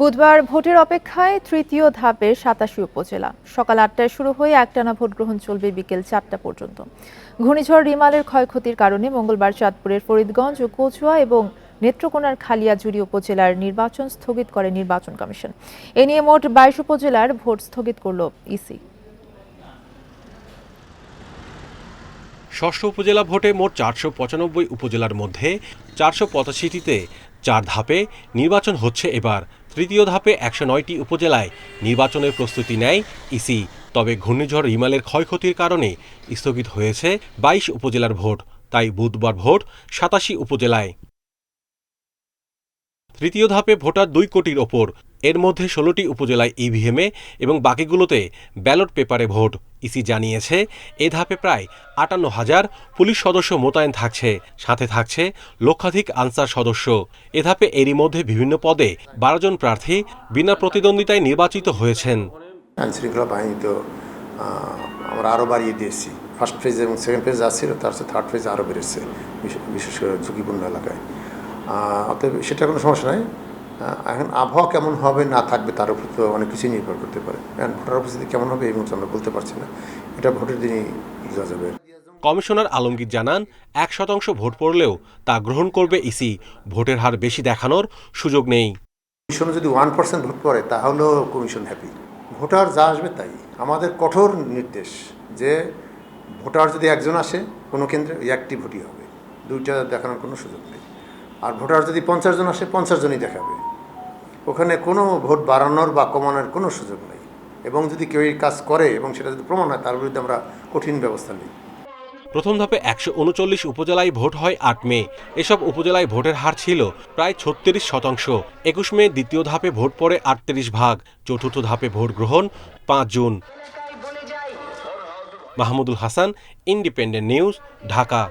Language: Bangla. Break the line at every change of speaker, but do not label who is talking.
বুধবার ভোটের অপেক্ষায় তৃতীয় ধাপের সাতাশি উপজেলা। সকাল আটটায় শুরু হয়ে একটানা ভোট গ্রহণ চলবে বিকেল চারটা পর্যন্ত। ঘূর্ণিঝড় রিমালের ক্ষয়ক্ষতির কারণে মঙ্গলবার চাঁদপুরের ফরিদগঞ্জ ও কচুয়া এবং নেত্রকোনার খালিয়াজুড়ি উপজেলার নির্বাচন স্থগিত করে নির্বাচন কমিশন। এ নিয়ে মোট বাইশ উপজেলার ভোট স্থগিত করল ইসি।
ষষ্ঠ উপজেলা ভোটে মোট চারশো পঁচানব্বই উপজেলার মধ্যে চারশো পঁচাশিটিতে চার ধাপে নির্বাচন হচ্ছে এবার। তৃতীয় ধাপে একশো নয়টি উপজেলায় নির্বাচনের প্রস্তুতি নেয় ইসি। তবে ঘূর্ণিঝড় রিমালের ক্ষয়ক্ষতির কারণে স্থগিত হয়েছে বাইশ উপজেলার ভোট, তাই বুধবার ভোট সাতাশি উপজেলায়। তৃতীয় ধাপে ভোটার দুই কোটির ওপর এর মধ্যে ষোলোটি উপজেলায় ইভিএমে এবং বাকিগুলোতে ব্যালট পেপারে ভোট। ইসি জানিয়েছে, এ ধাপে প্রায় আটান্ন হাজার পুলিশ সদস্য মোতায়েন থাকছে, সাথে থাকছে লক্ষাধিক আনসার সদস্য। এ ধাপে এরই মধ্যে বিভিন্ন পদে বারো জন প্রার্থী বিনা প্রতিদ্বন্দ্বিতায় নির্বাচিত হয়েছেন।
আইনশৃঙ্খলা বাহিনী তো আমরা আরও বাড়িয়ে দিয়েছি। ফার্স্ট ফেজ এবং সেকেন্ড ফেজ আসছিল তার সাথে থার্ড ফেজ আরও বেড়েছে বিশেষ- করে ঝুঁকিপূর্ণ এলাকায়। অতএব সেটা কোনো সমস্যা নাই। এখন আবহাওয়া কেমন হবে না থাকবে তার উপর তো অনেক কিছুই নির্ভর করতে পারে। এখন ভোটার উপস্থিতি কেমন হবে এই মুহূর্তে আমরা বলতে পারছি না। এটা ভোটের দিনই বোঝা যাবে।
কমিশনার আলমগীর জানান এক শতাংশ ভোট পড়লেও তা গ্রহণ করবে ইসি। ভোটের হার বেশি দেখানোর সুযোগ নেই।
কমিশনে যদি ওয়ান পার্সেন্ট ভোট পড়ে তাহলেও কমিশন হ্যাপি। ভোটার যা আসবে তাই। আমাদের কঠোর নির্দেশ যে ভোটার যদি একজন আসে কোনো কেন্দ্রে ওই একটি ভোটই হবে। দুইটা দেখানোর কোনো সুযোগ নেই। আর ভোটার যদি পঞ্চাশ জন আসে, পঞ্চাশ জনই দেখাবে। ওখানে কোনো ভোট বাড়ানোর বা কমানোর কোনো সুযোগ নেই। এবং যদি কেউ এই কাজ করে এবং সেটা যদি প্রমাণ হয়, তার বিরুদ্ধে আমরা কঠিন ব্যবস্থা নিই।
প্রথম ধাপে একশো উনচল্লিশ উপজেলায় ভোট হয় আট মে। এসব উপজেলায় ভোটের হার ছিল প্রায় ছত্রিশ শতাংশ। একুশ মে দ্বিতীয় ধাপে ভোট পড়ে আটত্রিশ ভাগ। চতুর্থ ধাপে ভোট গ্রহণ পাঁচ June. Mahmudul Hasan, independent news, Dhaka.